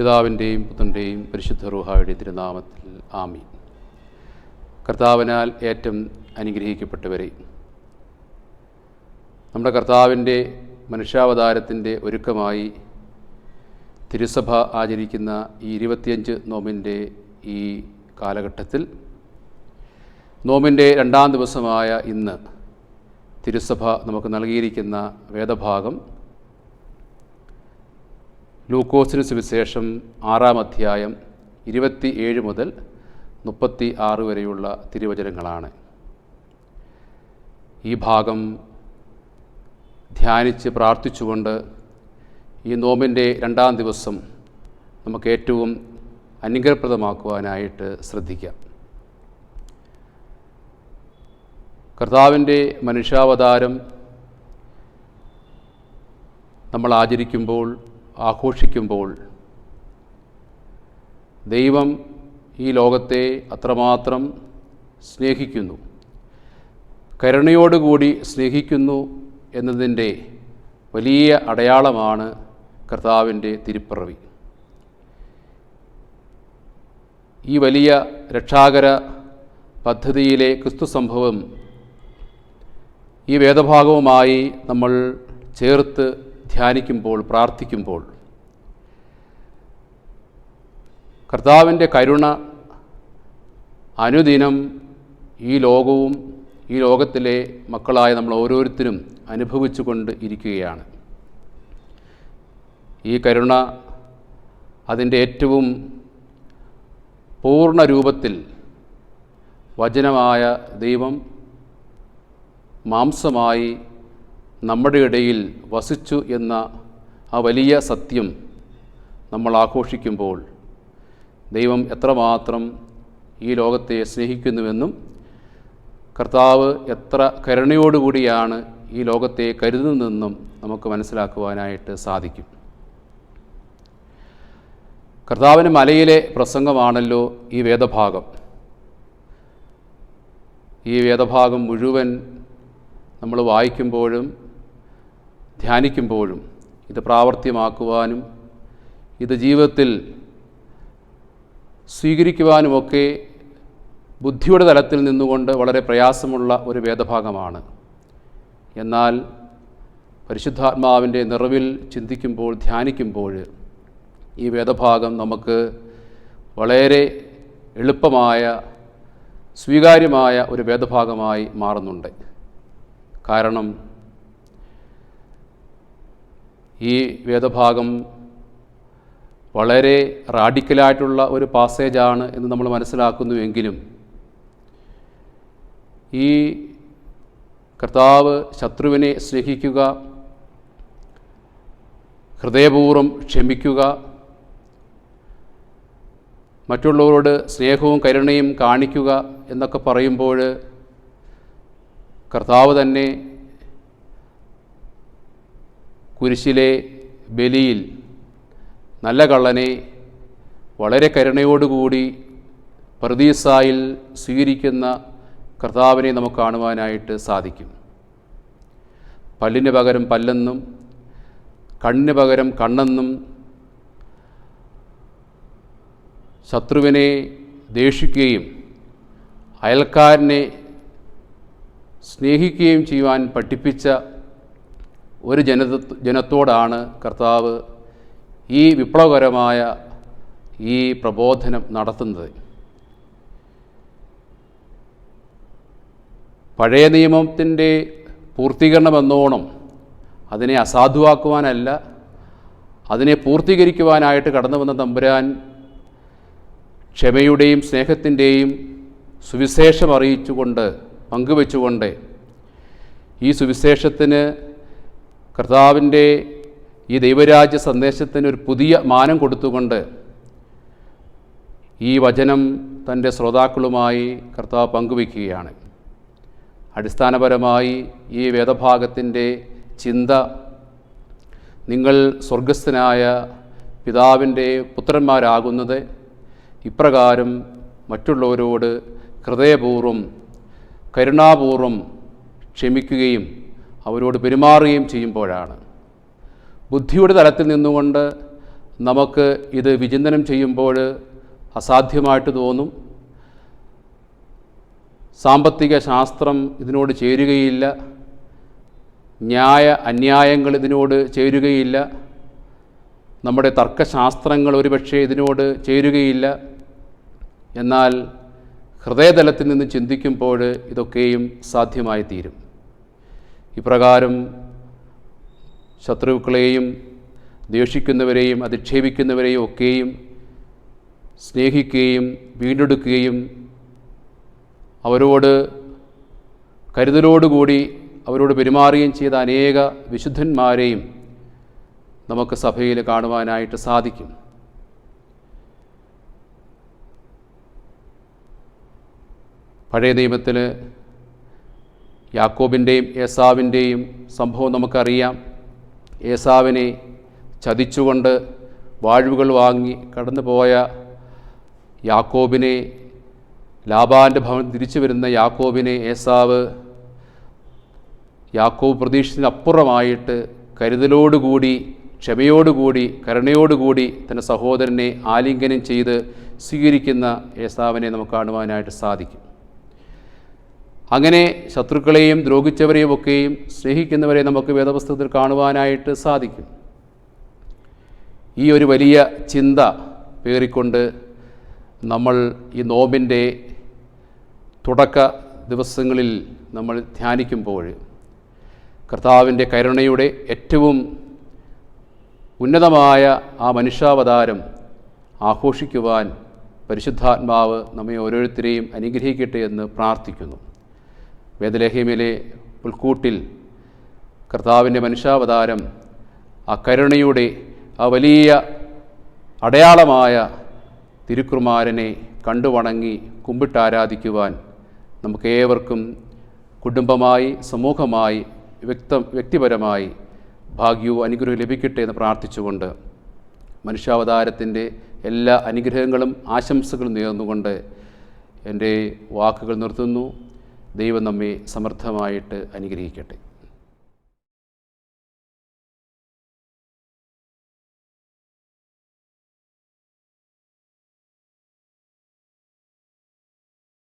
പിതാവിന്റെയും പുത്രന്റെയും പരിശുദ്ധ റുഹായുടെ തിരുനാമത്തിൽ ആമി കർത്താവിനാൽ ഏറ്റവും അനുഗ്രഹിക്കപ്പെട്ടവരെ നമ്മുടെ കർത്താവിന്റെ മനുഷ്യാവതാരത്തിന്റെ ഒരുക്കമായി തിരുസഭ ആചരിക്കുന്ന ഈ ഇരുപത്തിയഞ്ച് നോമിന്റെ ഈ കാലഘട്ടത്തിൽ നോമിന്റെ രണ്ടാം ദിവസമായ ഇന്ന് തിരുസഭ നമുക്ക് നൽകിയിരിക്കുന്ന വേദഭാഗം ലൂക്കോസിന് സുവിശേഷം ആറാം അധ്യായം ഇരുപത്തി ഏഴ് മുതൽ മുപ്പത്തി ആറ് വരെയുള്ള തിരുവചനങ്ങളാണ്. ഈ ഭാഗം ധ്യാനിച്ച് പ്രാർത്ഥിച്ചുകൊണ്ട് ഈ നോമ്പിന്റെ രണ്ടാം ദിവസം നമുക്ക് ഏറ്റവും അനുഗ്രഹപ്രദമാക്കുവാനായിട്ട് ശ്രദ്ധിക്കാം. കർത്താവിന്റെ മനുഷ്യാവതാരം നമ്മൾ ആചരിക്കുമ്പോൾ ആഘോഷിക്കുമ്പോൾ ദൈവം ഈ ലോകത്തെ അത്രമാത്രം സ്നേഹിക്കുന്നു. കരുണയോടുകൂടി സ്നേഹിക്കുന്നു എന്നതിന്റെ വലിയ അടയാളമാണ് കർത്താവിന്റെ തിരുപ്പിറവി. ഈ വലിയ രക്ഷാകര പദ്ധതിയിലെ ക്രിസ്തു സംഭവം ഈ വേദഭാഗവുമായി നമ്മൾ ചേർത്ത് ധ്യാനിക്കുമ്പോൾ പ്രാർത്ഥിക്കുമ്പോൾ കർത്താവിന്റെ കരുണ അനുദിനം ഈ ലോകവും ഈ ലോകത്തിലെ മക്കളായ നമ്മൾ ഓരോരുത്തരും അനുഭവിച്ചു കൊണ്ട് ഇരിക്കുകയാണ്. ഈ കരുണ അതിന്റെ ഏറ്റവും പൂർണ രൂപത്തിൽ വചനമായ ദൈവം മാംസമായി നമ്മുടെ ഇടയിൽ വസിച്ചു എന്ന ആ വലിയ സത്യം നമ്മൾ ആഘോഷിക്കുമ്പോൾ ദൈവം എത്രമാത്രം ഈ ലോകത്തെ സ്നേഹിക്കുന്നുവെന്നും കർത്താവ് എത്ര കരുണയോടുകൂടിയാണ് ഈ ലോകത്തെ കരുതുന്നതെന്നും നമുക്ക് മനസ്സിലാക്കുവാനായിട്ട് സാധിക്കും. കർത്താവിന് മലയിലെ പ്രസംഗമാണല്ലോ ഈ വേദഭാഗം. ഈ വേദഭാഗം മുഴുവൻ നമ്മൾ വായിക്കുമ്പോഴും ധ്യാനിക്കുമ്പോഴും ഇത് പ്രാവർത്തികമാക്കുവാനും ഇത് ജീവിതത്തിൽ സ്വീകരിക്കുവാനുമൊക്കെ ബുദ്ധിയുടെ തലത്തിൽ നിന്നുകൊണ്ട് വളരെ പ്രയാസമുള്ള ഒരു വേദഭാഗമാണ്. എന്നാൽ പരിശുദ്ധാത്മാവിന്റെ നിറവിൽ ചിന്തിക്കുമ്പോൾ ധ്യാനിക്കുമ്പോൾ ഈ വേദഭാഗം നമുക്ക് വളരെ എളുപ്പമായ സ്വീകാര്യമായ ഒരു വേദഭാഗമായി മാറുന്നുണ്ട്. കാരണം ഈ വേദഭാഗം വളരെ റാഡിക്കലായിട്ടുള്ള ഒരു പാസേജാണ് എന്ന് നമ്മൾ മനസ്സിലാക്കുന്നുവെങ്കിലും ഈ കർത്താവ് ശത്രുവിനെ സ്നേഹിക്കുക ഹൃദയപൂർവം ക്ഷമിക്കുക മറ്റുള്ളവരോട് സ്നേഹവും കരുണയും കാണിക്കുക എന്നൊക്കെ പറയുമ്പോൾ കർത്താവ് തന്നെ കുരിശിലെ ബലിയിൽ നല്ല കള്ളനെ വളരെ കരുണയോടുകൂടി പ്രതീസായിൽ സ്വീകരിക്കുന്ന കർത്താവിനെ നമുക്ക് കാണുവാനായിട്ട് സാധിക്കും. പല്ലിന് പകരം പല്ലെന്നും കണ്ണിന് പകരം കണ്ണെന്നും ശത്രുവിനെ ദേഷിക്കുകയും അയൽക്കാരനെ സ്നേഹിക്കുകയും ചെയ്യുവാൻ പഠിപ്പിച്ച ഒരു ജനത ജനത്തോടാണ് കർത്താവ് ഈ വിപ്ലവകരമായ ഈ പ്രബോധനം നടത്തുന്നത്. പഴയ നിയമത്തിന്റെ പൂർത്തീകരണമെന്നോണം അതിനെ അസാധുവാക്കുവാനല്ല അതിനെ പൂർത്തീകരിക്കുവാനായിട്ട് കടന്നു വന്ന തമ്പുരാൻ ക്ഷമയുടെയും സ്നേഹത്തിന്റെയും സുവിശേഷം അറിയിച്ചുകൊണ്ട് പങ്കുവെച്ചുകൊണ്ട് ഈ സുവിശേഷത്തിന് കർത്താവിന്റെ ഈ ദൈവരാജ്യ സന്ദേശത്തിന് ഒരു പുതിയ മാനം കൊടുത്തുകൊണ്ട് ഈ വചനം തന്റെ ശ്രോതാക്കളുമായി കർത്താവ് പങ്കുവയ്ക്കുകയാണ്. അടിസ്ഥാനപരമായി ഈ വേദഭാഗത്തിന്റെ ചിന്ത നിങ്ങൾ സ്വർഗസ്ഥനായ പിതാവിന്റെ പുത്രന്മാരാകുന്നത് ഇപ്രകാരം മറ്റുള്ളവരോട് ഹൃദയപൂർവം കരുണാപൂർവം ക്ഷമിക്കുകയും അവരോട് പെരുമാറുകയും ചെയ്യുമ്പോഴാണ്. ബുദ്ധിയുടെ തലത്തിൽ നിന്നുകൊണ്ട് നമുക്ക് ഇത് വിചിന്തനം ചെയ്യുമ്പോൾ അസാധ്യമായിട്ട് തോന്നും. സാമ്പത്തിക ശാസ്ത്രം ഇതിനോട് ചേരുകയില്ല. ന്യായ അന്യായങ്ങൾ ഇതിനോട് ചേരുകയില്ല. നമ്മുടെ തർക്കശാസ്ത്രങ്ങൾ ഒരുപക്ഷെ ഇതിനോട് ചേരുകയില്ല. എന്നാൽ ഹൃദയതലത്തിൽ നിന്ന് ചിന്തിക്കുമ്പോൾ ഇതൊക്കെയും സാധ്യമായി തീരും ഇപ്രകാരം ശത്രുക്കളെയും ദേഷിക്കുന്നവരെയും അധിക്ഷേപിക്കുന്നവരെയും ഒക്കെയും സ്നേഹിക്കുകയും വീണ്ടെടുക്കുകയും അവരോട് കരുതലോടുകൂടി അവരോട് പെരുമാറുകയും ചെയ്ത അനേക വിശുദ്ധന്മാരെയും നമുക്ക് സഭയിൽ കാണുവാനായിട്ട് സാധിക്കും. പഴയ നിയമത്തിൽ യാക്കോബിന്റെയും ഏസാവിന്റെയും സംഭവം നമുക്കറിയാം. ഏസാവിനെ ചതിച്ചുകൊണ്ട് വാഴ്വുകൾ വാങ്ങി കടന്നു പോയ യാക്കോബിനെ ലാബാന്റെ ഭവൻ തിരിച്ചു വരുന്ന യാക്കോബിനെ ഏസാവ് യാക്കോബ് പ്രതീക്ഷിച്ചതിനപ്പുറമായിട്ട് കരുതലോടുകൂടി ക്ഷമയോടുകൂടി കരുണയോടുകൂടി തന്റെ സഹോദരനെ ആലിംഗനം ചെയ്ത് സ്വീകരിക്കുന്ന ഏസാവിനെ നമുക്ക് കാണുവാനായിട്ട് സാധിക്കും. അങ്ങനെ ശത്രുക്കളെയും ദ്രോഹിച്ചവരെയും ഒക്കെയും സ്നേഹിക്കുന്നവരെ നമുക്ക് വേദപുസ്തകത്തിൽ കാണുവാനായിട്ട് സാധിക്കും. ഈ ഒരു വലിയ ചിന്ത പേറിക്കൊണ്ട് നമ്മൾ ഈ നോമ്പിന്റെ തുടക്ക ദിവസങ്ങളിൽ നമ്മൾ ധ്യാനിക്കുമ്പോൾ കർത്താവിന്റെ കരുണയുടെ ഏറ്റവും ഉന്നതമായ ആ മനുഷ്യാവതാരം ആഘോഷിക്കുവാൻ പരിശുദ്ധാത്മാവ് നമ്മെ ഓരോരുത്തരെയും അനുഗ്രഹിക്കട്ടെ എന്ന് പ്രാർത്ഥിക്കുന്നു. വേദലേഹ്യമിലെ പുൽക്കൂട്ടിൽ കർത്താവിന്റെ മനുഷ്യാവതാരം ആ കരുണയുടെ ആ വലിയ അടയാളമായ തിരുക്കുമാരനെ കണ്ടുവണങ്ങി കുമ്പിട്ടാരാധിക്കുവാൻ നമുക്കേവർക്കും കുടുംബമായി സമൂഹമായി വ്യക്ത വ്യക്തിപരമായി ഭാഗ്യവും അനുഗ്രഹവും ലഭിക്കട്ടെ എന്ന് പ്രാർത്ഥിച്ചുകൊണ്ട് മനുഷ്യാവതാരത്തിന്റെ എല്ലാ അനുഗ്രഹങ്ങളും ആശംസകളും നേർന്നുകൊണ്ട് എന്റെ വാക്കുകൾ നിർത്തുന്നു. ദൈവം നമ്മെ സമർത്ഥമായിട്ട് അനുഗ്രഹിക്കട്ടെ.